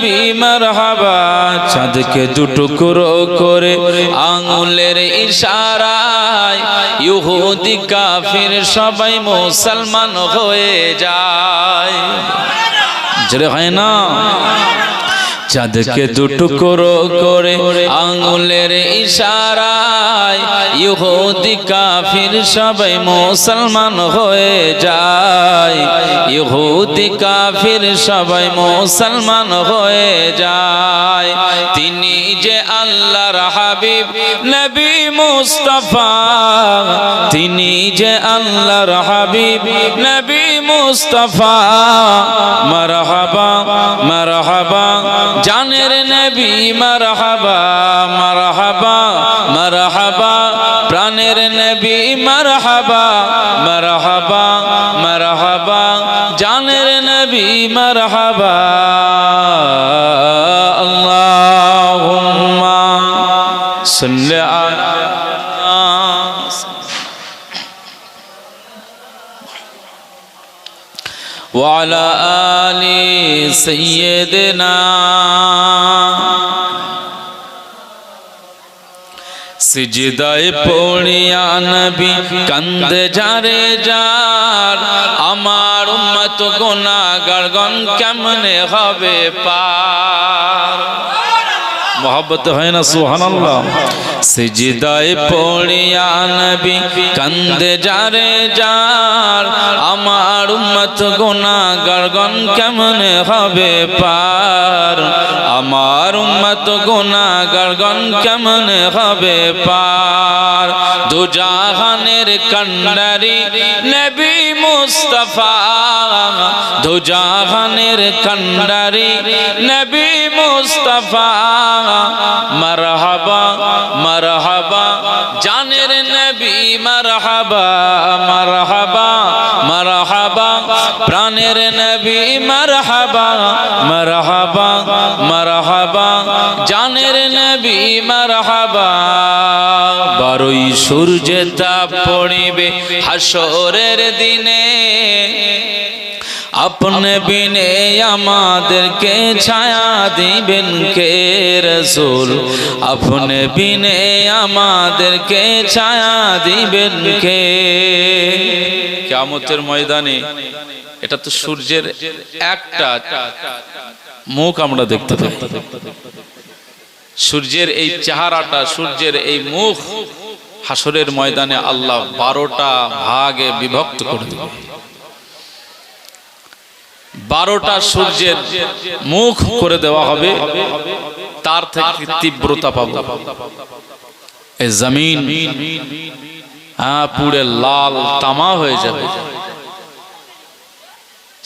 নবী মারহাবা, চাঁদকে দুটুকরো করে আঙুলের ইশারায় ইহুদি কাফির সবাই মুসলমান হয়ে যায়। জোরে হয় না? চাঁদকে দুটুকরো করে আঙুলের ইশারায় ইহুদি কাফির সবাই মুসলমান হয়ে যায়। ইহুদি কাফির সবাই মুসলমান হয়ে যায়। তিনি যে আল্লাহর হাবিব, নবী মুস্তফা। তিনি যে আল্লাহর হাবিব, নবী মুস্তফা। মারহাবা মারহাবা। নবী মারহাবা মারহাবা মারহাবা প্রাণের নবী মারহাবা মারহাবা মারহাবা জানের নবী মারহাবা আল্লাহুম্মা সাল্লি আলা وعلى آل سيدنا সিজদায় পড়িয়া নবী কান্দে যারে যার। আমার উম্মত গুনাহগার গণ কেমনে হবে পার? মোহাব্বত হয় না, সুবহানাল্লাহ। সিজদায় পড়িয়া নবী কান্দে যারে যার। আমার উম্মত গুনাহগার গণ কেমনে হবে পার? আমার উম্মত গুনাহগার গণ কেমনে হবে পার? দু জাহানের কন্ডারি নবী মুস্তাফা। দু জাহানের কন্ডারি নবী মুস্তাফা। মারহাবা মারহাবা, জানের নবী মারহাবা মারহাবা। সূর্যে তাপ পড়িবে হাসরের দিনে। আপনি বিনে আমাদেরকে ছায়া দিবেন কে রসুল? আপনি বিনে আমাদেরকে ছায়া দিবেন কে? কেমতের ময়দানে এটা তো সূর্যের একটা মুখ আমরা দেখতে পাই। সূর্যের এই চেহারাটা, সূর্যের এই মুখ হাসরের ময়দানে আল্লাহ বারোটা ভাগে বিভক্ত করে দেবে বারোটা সূর্যের মুখ করে দেওয়া হবে, তার থেকে তীব্রতা পাবো। জমিন পুড়ে লাল, তামা হয়ে যাবে।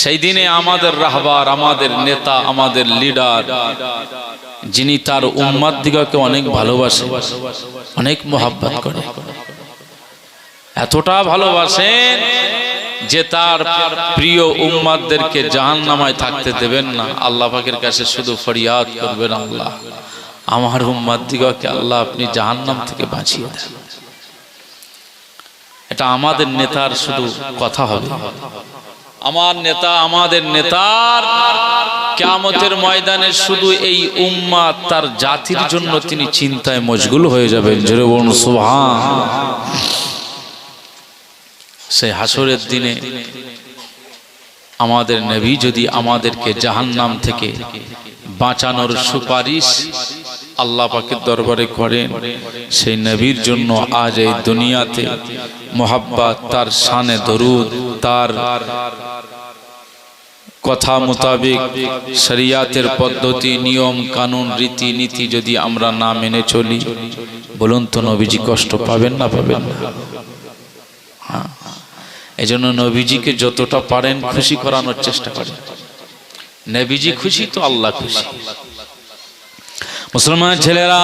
সেই দিনে আমাদের রাহবার, আমাদের নেতা, আমাদের লিডার যিনি তার উম্মাদ দিগকে অনেক ভালোবাসে অনেক মোহাব্বত করে। এতটা ভালোবাসেন যে তার প্রিয় উম্মাদদেরকে জাহান নামায় থাকতে দেবেন না। আল্লাহ পাকের কাছে শুধু ফরিয়াদ করবেন আল্লাহ। আমার উম্মাদ দিগকে আল্লাহ আপনি জাহান্নাম থেকে বাঁচিয়ে দেন। এটা আমাদের নেতার শুধু কথা হবে। আমার নেতা আমাদের নেতার কেমতের ময়দানে শুধু এই উম্মা তার জাতির জন্য তিনি চিন্তায় মশগুল হয়ে যাবেন। জোরে বলুন, সুবহান। সেই হাসরের দিনে আমাদের নবী যদি আমাদেরকে জাহান্নাম থেকে বাঁচানোর সুপারিশ আল্লাহ পাকের দরবারে করেন, সেই নবীর জন্য আজ এই দুনিয়াতে মোহাব্বাত, তার শানে দরুদ, তার কথা মোতাবেক শরিয়াতের পদ্ধতি, নিয়ম, কানুন, রীতি, নীতি যদি আমরা না মেনে চলি, বলুন তো নবীজি কষ্ট পাবেন না পাবেন না? হ্যাঁ। এই জন্য নবীজিকে যতটা পারেন খুশি করানোর চেষ্টা করেন। নবীজি খুশি তো আল্লাহ খুশি। মুসলমান ছেলেরা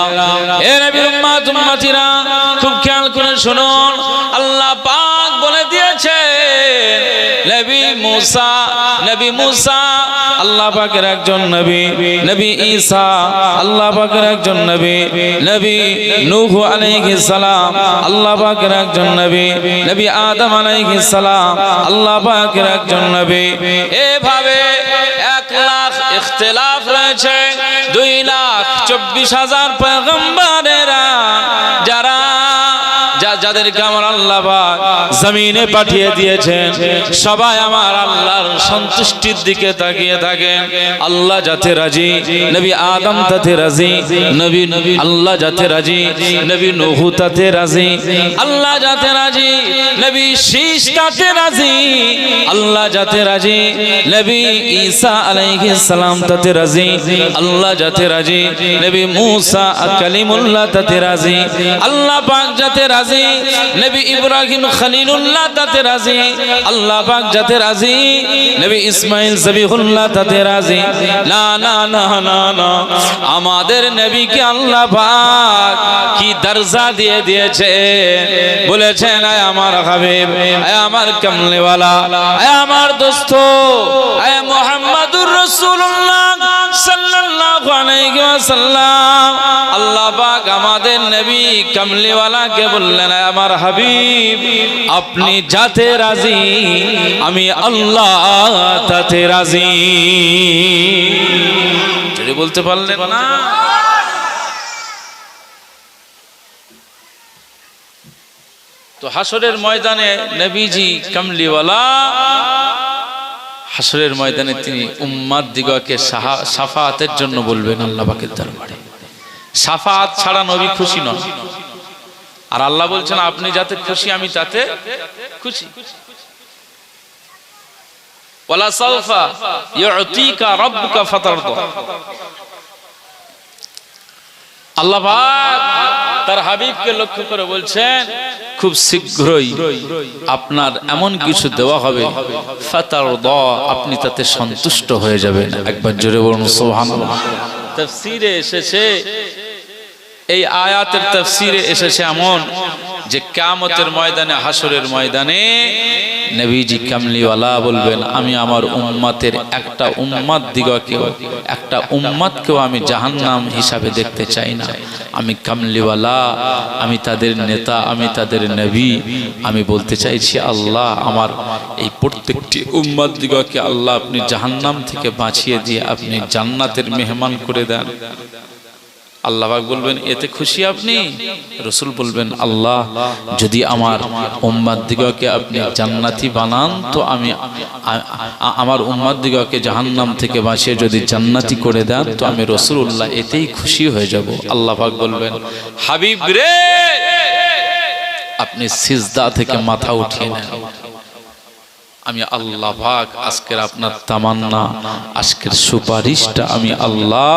খুব খেয়াল করে শুনুন, আল্লাহ দিয়েছে নবী মুসা নবী মুসা, আল্লাহ পাকের একজন নবী নবী ঈসা, আল্লাহ পাকের একজন নবী নবী নূহ আলাইহিস সালাম, আল্লাহ পাকের একজন নবী নবী আদম আলাইহিস সালাম, আল্লাহ পাকের একজন নবী। এভাবে এক লাখ ইখতিলাফ রয়েছে, দুই লাখ চব্বিশ হাজার পয়গম্বরেরা যাদেরকে আমার আল্লাহ জমিনে পাঠিয়ে দিয়েছেন। সবাই আমার আল্লাহর সন্তুষ্টির দিকে তাকিয়ে থাকেন। আল্লাহ যাতে রাজি, নবী আদম তাতে রাজি, নবী নবী আল্লাহ যাতে রাজি, নবী নহু তাতে রাজি, আল্লাহ যাতে রাজি, নবী শীষ তাতে রাজি, আল্লাহ যাতে রাজি, নবী ঈসা আলাইহিস সালাম তাতে রাজি, আল্লাহ যাতে রাজি, নবী মূসা কালিমুল্লাহ তাতে রাজি, আল্লাহ পাক যাতে রাজি নবী ইব্রাহিম খলিলুল্লাহ তাতে রাজি, আল্লাহ পাক যাতে রাজি, নবী ইসমাইল জবিহুল্লাহ তাতে রাজি। না না না না না, আমাদের নবীকে আল্লাহ পাক কি দরজা দিয়ে দিয়েছে? বলেছেন, আয় আমার হাবিব, আয় আমার কমলেওয়ালা, আয় আমার দোস্ত, আয় মোহাম্মদুর রাসূলুল্লাহ। আপনি যাতে রাজি, আমি আল্লাহ তাতে রাজি। যদি বলতে পারলেন না। তো হাসরের ময়দানে নবীজি কামলিওয়ালা হাসরের ময়দানে তিনি উম্মাদ দিগকে সাফাতের জন্য বলবেন আল্লাহ পাকের দরবারে। সাফাত ছাড়া নবী খুশি নন। আর আল্লাহ বলছেন, আপনি যাতে খুশি, আমি তাতে খুশি। আল্লাহ তার হাবিবকে লক্ষ্য করে বলছেন খুব শীঘ্রই আপনার এমন কিছু দেওয়া হবে ফাতার দ আপনি তাতে সন্তুষ্ট হয়ে যাবেন। একবার জোরে বলুন সোহান তফসিরে এসেছে, এই আয়াতের তফসিরে এসেছে এমন যে কামতের ময়দানে হাসরের ময়দানে নবীজি কামলিওয়ালা বলবেন, আমি আমার উম্মাতের একটা উম্মাত দিগকেও একটা উম্মাতকেও আমি জাহান্নাম হিসাবে দেখতে চাই না। আমি কামলিওয়ালা, আমি তাদের নেতা, আমি তাদের নবী। আমি বলতে চাইছি, আল্লাহ, আমার এই প্রত্যেকটি উম্মাত দিগকে আল্লাহ আপনি জাহান্নাম থেকে বাঁচিয়ে দিয়ে আপনি জান্নাতের মেহমান করে দেন। আল্লাহ পাক বলবেন, এতে খুশি আপনি? রসুল বলবেন, আল্লাহ, যদি আমার উম্মাদ দিগকে আপনি জান্নাতি বানান, তো আমি আমার উম্মাদ দিগকে জাহান্নাম থেকে বাঁচিয়ে যদি জান্নাতি করে দেন, তো আমি রসুল উল্লাহ এতেই খুশি হয়ে যাব। আল্লাহ পাক বলবেন, হাবিব রে, আপনি সিজদা থেকে মাথা উঠিয়ে নেন। আমি আল্লাহ পাক, আজকের আপনার তামান্না, আজকের সুপারিশটা আমি আল্লাহ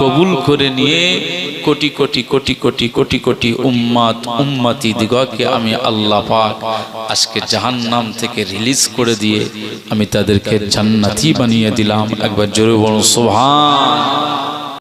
কবুল করে নিয়ে কোটি কোটি কোটি কোটি কোটি কোটি উম্মাত, উম্মাতি দিগকে আমি আল্লাহ পাক আজকে জাহান্নাম থেকে রিলিজ করে দিয়ে আমি তাদেরকে জান্নাতি বানিয়ে দিলাম। একবার জোরে বড় সোহান